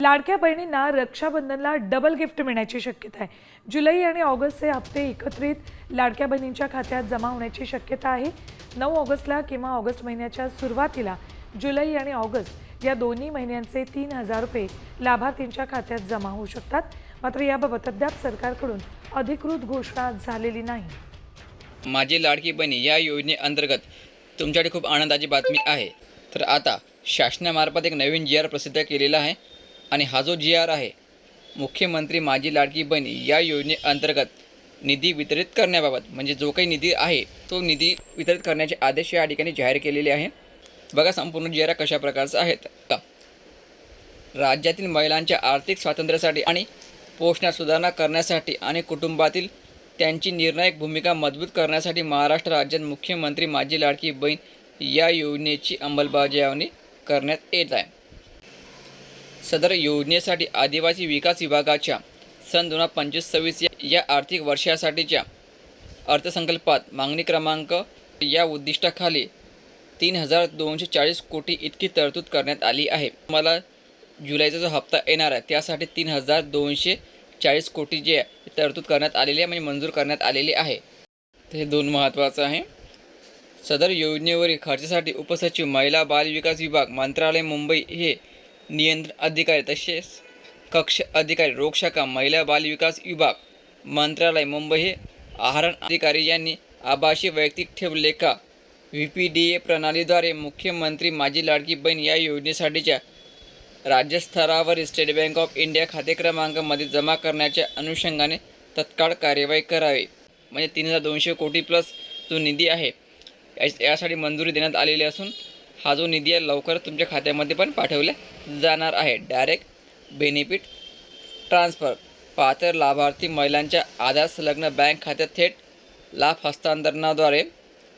लाडक्या बहिणींना रक्षाबंधनला double gift मिळण्याची शक्यता आहे. जुलै आणि ऑगस्टचे हप्ते एकत्रित लाडक्या बहिणींच्या खात्यात जमा होण्याची शक्यता आहे. नऊ ऑगस्टला किंवा ऑगस्ट महिन्याच्या सुरुवातीला जुलै आणि ऑगस्ट या दोन्ही महिन्यांचे तीन हजार रुपये लाभार्थींच्या खात्यात जमा होऊ शकतात. मात्र याबाबत अद्याप सरकारकडून अधिकृत घोषणा झालेली नाही. माझी लाडकी बहिणी या योजनेअंतर्गत तुमच्याकडे खूप आनंदाची बातमी आहे. तर आता शासनामार्फत एक नवीन जी आर प्रसिद्ध केलेला आहे. आणि हा जो जी आर आहे मुख्यमंत्री माझी लाडकी बहीण या योजनेअंतर्गत निधी वितरित करण्याबाबत म्हणजे जो काही निधी आहे तो निधी वितरित करण्याचे आदेश या ठिकाणी जाहीर केलेले आहे. बघा संपूर्ण जी आर कशा प्रकारचा आहेत. का राज्यातील महिलांच्या आर्थिक स्वातंत्र्यासाठी आणि पोषणात सुधारणा करण्यासाठी आणि कुटुंबातील त्यांची निर्णायक भूमिका मजबूत करण्यासाठी महाराष्ट्र राज्यात मुख्यमंत्री माझी लाडकी बहीण या योजनेची अंमलबजावणी करण्यात येत आहे. सदर योजनेसाठी आदिवासी विकास विभागाच्या सन दोन हजार पंचवीस सव्वीस या- या आर्थिक वर्षासाठीच्या अर्थसंकल्पात मागणी क्रमांक या उद्दिष्टाखाली तीन हजार दोनशे चाळीस कोटी इतकी तरतूद करण्यात आली आहे. मला जुलैचा जो हप्ता येणार आहे त्यासाठी तीन हजार दोनशे चाळीस कोटी जे आहे तरतूद करण्यात आलेली आहे म्हणजे मंजूर करण्यात आलेली आहे. तर हे दोन महत्त्वाचं आहे. सदर योजनेवरील खर्चासाठी उपसचिव महिला बाल विकास विभाग मंत्रालय मुंबई हे नियंत्रण अधिकारी तसेच कक्ष अधिकारी रोगशाखा महिला बाल विकास विभाग मंत्रालय मुंबई हे आहरण अधिकारी यांनी आभासी वैयक्तिक ठेव लेखा व्ही पी डी ए प्रणालीद्वारे मुख्यमंत्री माझी लाडकी बहीण या योजनेसाठीच्या राज्यस्तरावरील स्टेट बँक ऑफ इंडिया खाते क्रमांकामध्ये जमा करण्याच्या अनुषंगाने तत्काळ कार्यवाही करावी. म्हणजे तीन हजार दोनशे कोटी प्लस जो निधी आहे. या- यासाठी मंजुरी देण्यात आलेली असून हा जो निधी आहे लवकरच तुमच्या खात्यामध्ये पण पाठवला जाणार आहे. डायरेक्ट बेनिफिट ट्रान्सफर पात्र लाभार्थी महिलांच्या आधार संलग्न बँक खात्यात थेट लाभ हस्तांतरणाद्वारे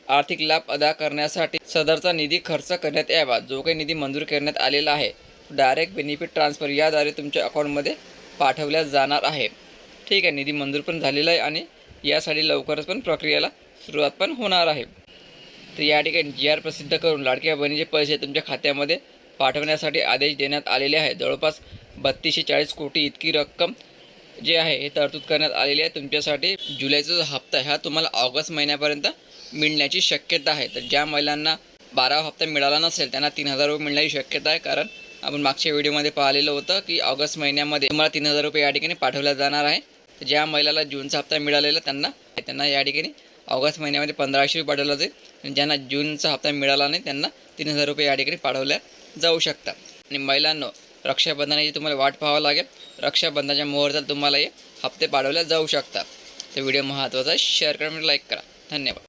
आर्थिक लाभ अदा करण्यासाठी सदरचा निधी खर्च करण्यात यावा. जो काही निधी मंजूर करण्यात आलेला आहे डायरेक्ट बेनिफिट ट्रान्सफर याद्वारे तुमच्या अकाउंटमध्ये पाठवल्या जाणार आहे. ठीक आहे निधी मंजूर पण झालेला आहे आणि यासाठी लवकरच पण प्रक्रियेला सुरुवात पण होणार आहे. तर या ठिकाणी जी आर प्रसिद्ध करून लाडक्या बहिणीचे पैसे तुमच्या खात्यामध्ये पाठवण्यासाठी आदेश देण्यात आलेले आहे. जवळपास बत्तीसशे चाळीस कोटी इतकी रक्कम जे आहे हे तरतूद करण्यात आलेली आहे. तुमच्यासाठी जुलैचा जो हप्ता आहे हा तुम्हाला ऑगस्ट महिन्यापर्यंत मिळण्याची शक्यता आहे. तर ज्या महिलांना बारावा हप्ता मिळाला नसेल त्यांना तीन हजार रुपये मिळण्याची शक्यता आहे. कारण आपण मागच्या व्हिडिओमध्ये पाहिलेलं होतं की ऑगस्ट महिन्यामध्ये तुम्हाला तीन हजार रुपये या ठिकाणी पाठवल्या जाणार आहे. तर ज्या महिलाला जूनचा हप्ता मिळालेला त्यांना त्यांना या ठिकाणी ऑगस्ट महिन्यामध्ये पंधराशे रुपये पाठवलं जाईल ज्यांना जूनचा हप्ता मिळाला नाही त्यांना तीन हजार रुपये या ठिकाणी पाठवल्या जाऊ शकतात. आणि महिलांनो रक्षाबंधनाची तुम्हाला वाट पाहावं लागेल. रक्षाबंधनाच्या मुहूर्ताला तुम्हाला हे हप्ते पाठवल्या जाऊ शकतात. तर व्हिडिओ महत्त्वाचा आहे. शेअर करा लाईक करा. धन्यवाद.